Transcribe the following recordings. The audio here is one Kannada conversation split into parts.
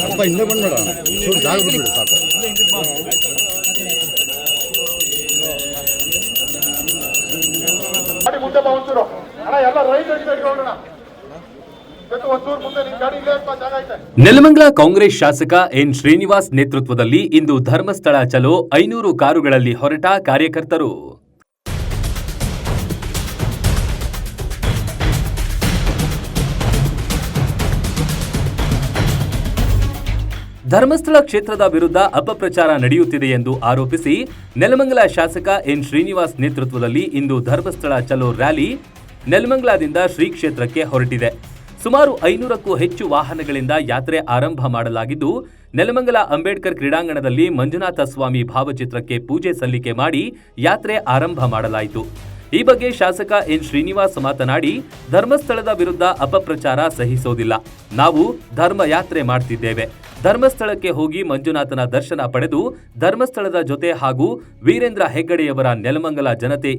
ಸ್ವಲ್ಪ ಹಿಂದೆ ಬಂದ್ಬೇಡ. ಸ್ವಲ್ಪ ಜಾಗ ಬಿಟ್ಬಿಡಿ ಸಾಕು. ಗಾಡಿ ಮುಂದೆ ಬಾ ಒಂಚೂರು. ಅಣ್ಣ ಎಲ್ಲ ರೈಟ್ ಜಾಗ ಐತೆ. ನೆಲಮಂಗಲ ಕಾಂಗ್ರೆಸ್ ಶಾಸಕ ಎನ್ ಶ್ರೀನಿವಾಸ್ ನೇತೃತ್ವದಲ್ಲಿ ಇಂದು ಧರ್ಮಸ್ಥಳ ಚಲೋ ಐನೂರು ಕಾರುಗಳಲ್ಲಿ ಹೊರಟ ಕಾರ್ಯಕರ್ತರು. ಧರ್ಮಸ್ಥಳ ಕ್ಷೇತ್ರದ ವಿರುದ್ಧ ಅಪಪ್ರಚಾರ ನಡೆಯುತ್ತಿದೆ ಎಂದು ಆರೋಪಿಸಿ ನೆಲಮಂಗಲ ಶಾಸಕ ಎನ್ ಶ್ರೀನಿವಾಸ್ ನೇತೃತ್ವದಲ್ಲಿ ಇಂದು ಧರ್ಮಸ್ಥಳ ಚಲೋ ರ್ಯಾಲಿ ನೆಲಮಂಗಲದಿಂದ ಶ್ರೀ ಕ್ಷೇತ್ರಕ್ಕೆ ಹೊರಟಿದೆ. ಸುಮಾರು ಐನೂರಕ್ಕೂ ಹೆಚ್ಚು ವಾಹನಗಳಿಂದ ಯಾತ್ರೆ ಆರಂಭ ಮಾಡಲಾಗಿದ್ದು, ನೆಲಮಂಗಲ ಅಂಬೇಡ್ಕರ್ ಕ್ರೀಡಾಂಗಣದಲ್ಲಿ ಮಂಜುನಾಥ ಸ್ವಾಮಿ ಭಾವಚಿತ್ರಕ್ಕೆ ಪೂಜೆ ಸಲ್ಲಿಕೆ ಮಾಡಿ ಯಾತ್ರೆ ಆರಂಭ ಮಾಡಲಾಯಿತು. ಈ ಬಗ್ಗೆ ಶಾಸಕ ಎನ್ ಶ್ರೀನಿವಾಸ್ ಮಾತನಾಡಿ, ಧರ್ಮಸ್ಥಳದ ವಿರುದ್ಧ ಅಪಪ್ರಚಾರ ಸಹಿಸೋದಿಲ್ಲ. ನಾವು ಧರ್ಮ ಯಾತ್ರೆ ಮಾಡ್ತಿದ್ದೇವೆ. ಧರ್ಮಸ್ಥಳಕ್ಕೆ ಹೋಗಿ ಮಂಜುನಾಥನ ದರ್ಶನ ಪಡೆದು ಧರ್ಮಸ್ಥಳದ ಜೊತೆ ಹಾಗೂ ವೀರೇಂದ್ರ ಹೆಗ್ಗಡೆಯವರ ನೆಲಮಂಗಲ ಜನತೆ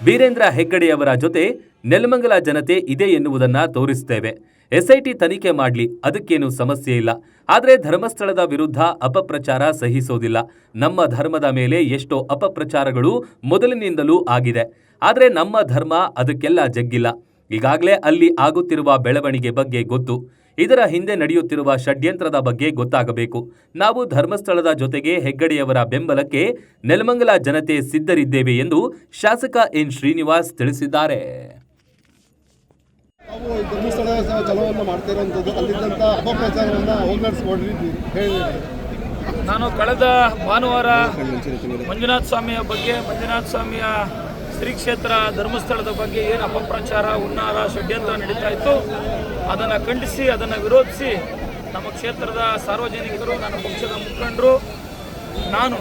ವೀರೇಂದ್ರ ಹೆಗ್ಗಡೆಯವರ ಜೊತೆ ನೆಲಮಂಗಲ ಜನತೆ ಇದೆ ಎನ್ನುವುದನ್ನು ತೋರಿಸುತ್ತೇವೆ ಎಸ್ಐಟಿ ತನಿಖೆ ಮಾಡಲಿ, ಅದಕ್ಕೇನು ಸಮಸ್ಯೆ ಇಲ್ಲ. ಆದರೆ ಧರ್ಮಸ್ಥಳದ ವಿರುದ್ಧ ಅಪಪ್ರಚಾರ ಸಹಿಸೋದಿಲ್ಲ. ನಮ್ಮ ಧರ್ಮದ ಮೇಲೆ ಎಷ್ಟೋ ಅಪಪ್ರಚಾರಗಳು ಮೊದಲಿನಿಂದಲೂ ಆಗಿದೆ. ಆದರೆ ನಮ್ಮ ಧರ್ಮ ಅದಕ್ಕೆಲ್ಲ ಜಗ್ಗಿಲ್ಲ. ಈಗಾಗಲೇ ಅಲ್ಲಿ ಆಗುತ್ತಿರುವ ಬೆಳವಣಿಗೆ ಬಗ್ಗೆ ಗೊತ್ತು. ಇದರ ಹಿಂದೆ ನಡೆಯುತ್ತಿರುವ ಷಡ್ಯಂತ್ರದ ಬಗ್ಗೆ ಗೊತ್ತಾಗಬೇಕು. ನಾವು ಧರ್ಮಸ್ಥಳದ ಜೊತೆಗೆ ಹೆಗ್ಗಡೆಯವರ ಬೆಂಬಲಕ್ಕೆ ನೆಲಮಂಗಲ ಜನತೆ ಸಿದ್ಧರಿದ್ದೇವೆ ಎಂದು ಶಾಸಕ ಎನ್ ಶ್ರೀನಿವಾಸ್ ತಿಳಿಸಿದ್ದಾರೆ. ನಾವು ಧರ್ಮಸ್ಥಳ ಚಲವನ್ನು ಮಾಡ್ತಾ ಇರೋಂಥದ್ದು ಅಲ್ಲಿದ್ದಂಥ ಅಪಪ್ರಚಾರವನ್ನು ಹೋಗ್ಲಾಡಿಸ್ಕೊಡ್ರಿ ನಾನು ಕಳೆದ ಭಾನುವಾರ ಮಂಜುನಾಥ ಸ್ವಾಮಿಯ ಬಗ್ಗೆ ಮಂಜುನಾಥ ಸ್ವಾಮಿಯ ಶ್ರೀ ಕ್ಷೇತ್ರ ಧರ್ಮಸ್ಥಳದ ಬಗ್ಗೆ ಏನು ಅಪಪ್ರಚಾರ, ಹುನ್ನಾರ, ಷಡ್ಯಂತ್ರ ನಡೀತಾ ಇತ್ತು, ಅದನ್ನು ಖಂಡಿಸಿ, ಅದನ್ನು ವಿರೋಧಿಸಿ ನಮ್ಮ ಕ್ಷೇತ್ರದ ಸಾರ್ವಜನಿಕರು, ನನ್ನ ಪಕ್ಷದ ಮುಖಂಡರು, ನಾನು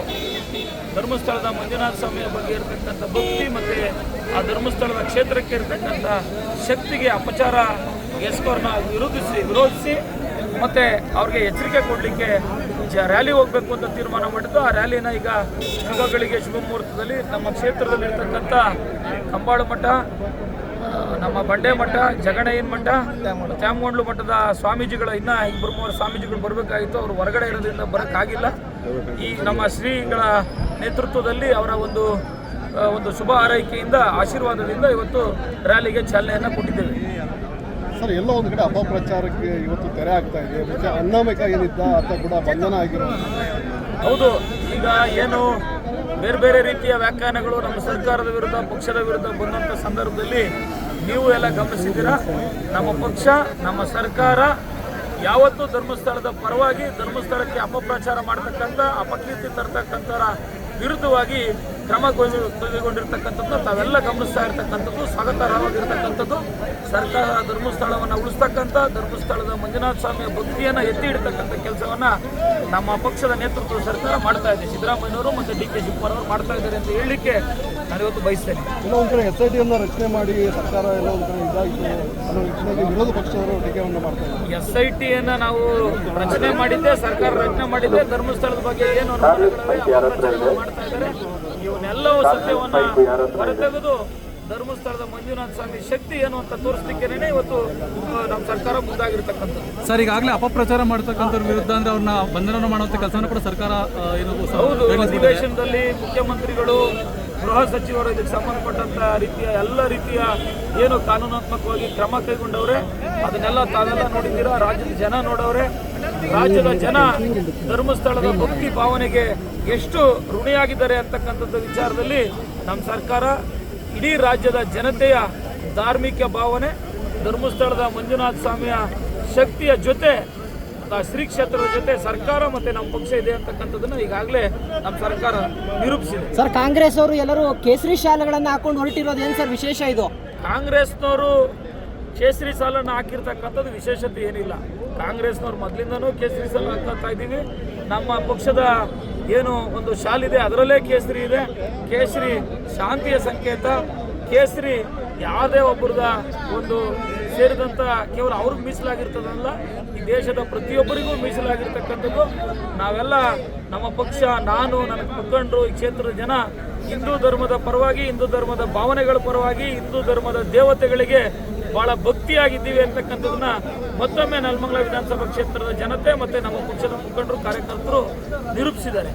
ಧರ್ಮಸ್ಥಳದ ಮಂಜುನಾಥ ಸ್ವಾಮಿಯ ಬಗ್ಗೆ ಇರತಕ್ಕಂಥ ಭಕ್ತಿ ಮತ್ತು ಆ ಧರ್ಮಸ್ಥಳದ ಕ್ಷೇತ್ರಕ್ಕೆ ಇರತಕ್ಕಂಥ ಶಕ್ತಿಗೆ ಅಪಚಾರ ಎಸ್ಕೋರ್ನ ವಿರೋಧಿಸಿ ವಿರೋಧಿಸಿ ಮತ್ತು ಅವ್ರಿಗೆ ಎಚ್ಚರಿಕೆ ಕೊಡಲಿಕ್ಕೆ ರ್ಯಾಲಿ ಹೋಗಬೇಕು ಅಂತ ತೀರ್ಮಾನ ಮಾಡಿದ್ದು. ಆ ರ್ಯಾಲಿನ ಈಗ ಶುಭಗಳಿಗೆ ಶುಭ ಮುಹೂರ್ತದಲ್ಲಿ ನಮ್ಮ ಕ್ಷೇತ್ರದಲ್ಲಿರ್ತಕ್ಕಂಥ ಕಂಬಾಳು ಮಠ ನಮ್ಮ ಬಂಡೆ ಮಠ, ಜಗಣಯ್ಯನ ಮಠ ತ್ಯಾಮಗೊಂಡ್ಲು ಮಠದ ಸ್ವಾಮೀಜಿಗಳ ಇನ್ನ ಇಬ್ಬರು ಮೂವರು ಸ್ವಾಮೀಜಿಗಳು ಬರಬೇಕಾಗಿತ್ತು. ಅವರು ಹೊರಗಡೆ ಇರೋದ್ರಿಂದ ಬರೋಕ್ಕಾಗಿಲ್ಲ. ಈ ನಮ್ಮ ಶ್ರೀಗಳ ನೇತೃತ್ವದಲ್ಲಿ ಅವರ ಒಂದು ಒಂದು ಶುಭ ಹಾರೈಕೆಯಿಂದ, ಆಶೀರ್ವಾದದಿಂದ ಇವತ್ತು ರ್ಯಾಲಿಗೆ ಚಾಲನೆಯನ್ನು ಕೊಟ್ಟಿದ್ದೇವೆ. ಸರ್, ಎಲ್ಲೋ ಒಂದು ಕಡೆ ಅಪಪ್ರಚಾರಕ್ಕೆ ಇವತ್ತು ತೆರೆ ಆಗ್ತಾ ಇದೆ. ಮತ್ತೆ ಅನ್ನಾಮಿಕ ಏನಿದ್ದ ಕೂಡ ಬಂಧನ ಹೌದು, ಈಗ ಏನು ಬೇರೆ ಬೇರೆ ರೀತಿಯ ವ್ಯಾಖ್ಯಾನಗಳು ನಮ್ಮ ಸರ್ಕಾರದ ವಿರುದ್ಧ, ಪಕ್ಷದ ವಿರುದ್ಧ ಬಂದಂಥ ಸಂದರ್ಭದಲ್ಲಿ ನೀವು ಎಲ್ಲ ಗಮನಿಸಿದ್ದೀರಾ? ನಮ್ಮ ಪಕ್ಷ, ನಮ್ಮ ಸರ್ಕಾರ ಯಾವತ್ತೂ ಧರ್ಮಸ್ಥಳದ ಪರವಾಗಿ ಧರ್ಮಸ್ಥಳಕ್ಕೆ ಅಪಪ್ರಚಾರ ಮಾಡತಕ್ಕಂಥ, ಅಪಕೀರ್ತಿ ತರ್ತಕ್ಕಂಥ ವಿರುದ್ಧವಾಗಿ ಕ್ರಮ ಕೈಗೊಂಡಿರ್ತಕ್ಕಂಥದ್ದು ತಾವೆಲ್ಲ ಗಮನಿಸ್ತಾ ಇರ್ತಕ್ಕಂಥದ್ದು ಸ್ವಾಗತಾರ್ಹವಾಗಿರ್ತಕ್ಕಂಥದ್ದು ಸರ್ಕಾರ ಧರ್ಮಸ್ಥಳವನ್ನು ಉಳಿಸ್ತಕ್ಕಂಥ ಧರ್ಮಸ್ಥಳದ ಮಂಜುನಾಥ ಸ್ವಾಮಿಯ ಭಕ್ತಿಯನ್ನು ಎತ್ತಿ ಇಡ್ತಕ್ಕಂಥ ಕೆಲಸವನ್ನ ನಮ್ಮ ಪಕ್ಷದ ನೇತೃತ್ವದ ಸರ್ಕಾರ ಮಾಡ್ತಾ ಇದೆ. ಸಿದ್ದರಾಮಯ್ಯವರು ಮತ್ತು ಡಿ ಕೆ ಶಿವಕುಮಾರ್ ಅವರು ಮಾಡ್ತಾ ಇದ್ದಾರೆ ಅಂತ ಹೇಳಲಿಕ್ಕೆ ನಾನು ಇವತ್ತು ಬಯಸ್ತೇನೆ. ಕೆಲವೊಂದು ಕಡೆ ಎಸ್ ಐ ಟಿಯನ್ನು ರಚನೆ ಮಾಡಿ ಸರ್ಕಾರ ಎಲ್ಲ ಒಂದು ಕಡೆ ಇದಾಯಿತು ಅನ್ನೋ ನಿಟ್ಟಿನಲ್ಲಿ ವಿರೋಧ ಪಕ್ಷದವರು ಟೀಕೆಯನ್ನು ಮಾಡ್ತಾ ಇದ್ದಾರೆ. ಎಸ್ ಐ ಟಿಯನ್ನು ನಾವು ರಚನೆ ಮಾಡಿದ್ದೆ ಸರ್ಕಾರ ರಚನೆ ಮಾಡಿದ್ದೆ ಧರ್ಮಸ್ಥಳದ ಬಗ್ಗೆ ಏನು ಮಾಡ್ತಾ ಇದ್ದಾರೆ. ಇವನ್ನೆಲ್ಲವೂ ಸತ್ಯವನ್ನ ಹೊರತೆಗೆದು ಧರ್ಮಸ್ಥಳದ ಮಂಜುನಾಥ ಸ್ವಾಮಿ ಶಕ್ತಿ ಏನು ಅಂತ ತೋರಿಸ್ಲಿಕ್ಕೆ ಇವತ್ತು ನಮ್ಮ ಸರ್ಕಾರ ಮುಂದಾಗಿರ್ತಕ್ಕಂಥದ್ದು ಸರ್ ಈಗಾಗಲೇ ಅಪಪ್ರಚಾರ ಮಾಡ್ತಕ್ಕಂಥವ್ರ ವಿರುದ್ಧ ಅಂದ್ರೆ ಅವ್ರನ್ನ ಬಂಧನ ಮಾಡುವಂತ ಕೆಲಸವನ್ನು ಕೂಡ ಸರ್ಕಾರ ಹೌದು. ಅಧಿವೇಶನದಲ್ಲಿ ಮುಖ್ಯಮಂತ್ರಿಗಳು ಗೃಹ ಸಚಿವರು ಇದಕ್ಕೆ ಸಂಬಂಧಪಟ್ಟಂತ ರೀತಿಯ ಎಲ್ಲ ರೀತಿಯ ಏನು ಕಾನೂನಾತ್ಮಕವಾಗಿ ಕ್ರಮ ಕೈಗೊಂಡವ್ರೆ, ಅದನ್ನೆಲ್ಲ ತಾವೆಲ್ಲ ನೋಡಿದ್ದೀರಾ? ರಾಜ್ಯದ ಜನ ನೋಡವ್ರೆ, ರಾಜ್ಯದ ಜನ ಧರ್ಮಸ್ಥಳದ ಭಕ್ತಿ ಭಾವನೆಗೆ ಎಷ್ಟು ಋಣಿಯಾಗಿದ್ದಾರೆ ಅಂತಕ್ಕಂಥದ್ದು ವಿಚಾರದಲ್ಲಿ ನಮ್ಮ ಸರ್ಕಾರ ಇಡೀ ರಾಜ್ಯದ ಜನತೆಯ ಧಾರ್ಮಿಕ ಭಾವನೆ, ಧರ್ಮಸ್ಥಳದ ಮಂಜುನಾಥ ಸ್ವಾಮಿಯ ಶಕ್ತಿಯ ಜೊತೆ ಶ್ರೀ ಕ್ಷೇತ್ರದ ಜೊತೆ ಸರ್ಕಾರ ಮತ್ತೆ ನಮ್ಮ ಪಕ್ಷ ಇದೆ ಅಂತಕ್ಕಂಥದ್ದನ್ನ ಈಗಾಗಲೇ ನಮ್ಮ ಸರ್ಕಾರ ನಿರೂಪಿಸಿದೆ. ಸರ್ ಕಾಂಗ್ರೆಸ್ ಅವರು ಎಲ್ಲರೂ ಕೇಸರಿ ಶಾಲೆಗಳನ್ನ ಹಾಕೊಂಡು ಹೊರಟಿರೋದು ಏನು ಸರ್ ವಿಶೇಷ ಇದು? ಕಾಂಗ್ರೆಸ್ನವರು ಕೇಸರಿ ಸಾಲನ್ನು ಹಾಕಿರ್ತಕ್ಕಂಥದ್ದು ವಿಶೇಷತೆ ಏನಿಲ್ಲ. ಕಾಂಗ್ರೆಸ್ನವ್ರು ಮೊದಲಿಂದನೂ ಕೇಸರಿ ಸಾಲ ಹಾಕ್ತಾ ಇದ್ದೀವಿ. ನಮ್ಮ ಪಕ್ಷದ ಏನು ಒಂದು ಶಾಲಿದೆ ಅದರಲ್ಲೇ ಕೇಸರಿ ಇದೆ. ಕೇಸರಿ ಶಾಂತಿಯ ಸಂಕೇತ. ಕೇಸರಿ ಯಾವುದೇ ಒಬ್ಬರದ ಒಂದು ಸೇರಿದಂಥ ಕೇವಲ ಅವ್ರಿಗೆ ಮೀಸಲಾಗಿರ್ತದಲ್ಲ ಈ ದೇಶದ ಪ್ರತಿಯೊಬ್ಬರಿಗೂ ಮೀಸಲಾಗಿರ್ತಕ್ಕಂಥದ್ದು. ನಾವೆಲ್ಲ ನಮ್ಮ ಪಕ್ಷ ನಾನು ನನ್ನ ಮುಖಂಡರು ಈ ಕ್ಷೇತ್ರದ ಜನ ಹಿಂದೂ ಧರ್ಮದ ಪರವಾಗಿ ಹಿಂದೂ ಧರ್ಮದ ಭಾವನೆಗಳ ಪರವಾಗಿ ಹಿಂದೂ ಧರ್ಮದ ದೇವತೆಗಳಿಗೆ ಬಹಳ ಭಕ್ತಿಯಾಗಿದ್ದೀವಿ ಅಂತಕ್ಕಂಥದ್ದನ್ನ ಮತ್ತೊಮ್ಮೆ ನೆಲಮಂಗಲ ವಿಧಾನಸಭಾ ಕ್ಷೇತ್ರದ ಜನತೆ ಮತ್ತೆ ನಮ್ಮ ಪಕ್ಷದ ಮುಖಂಡರು ಕಾರ್ಯಕರ್ತರು ನಿರೂಪಿಸಿದ್ದಾರೆ.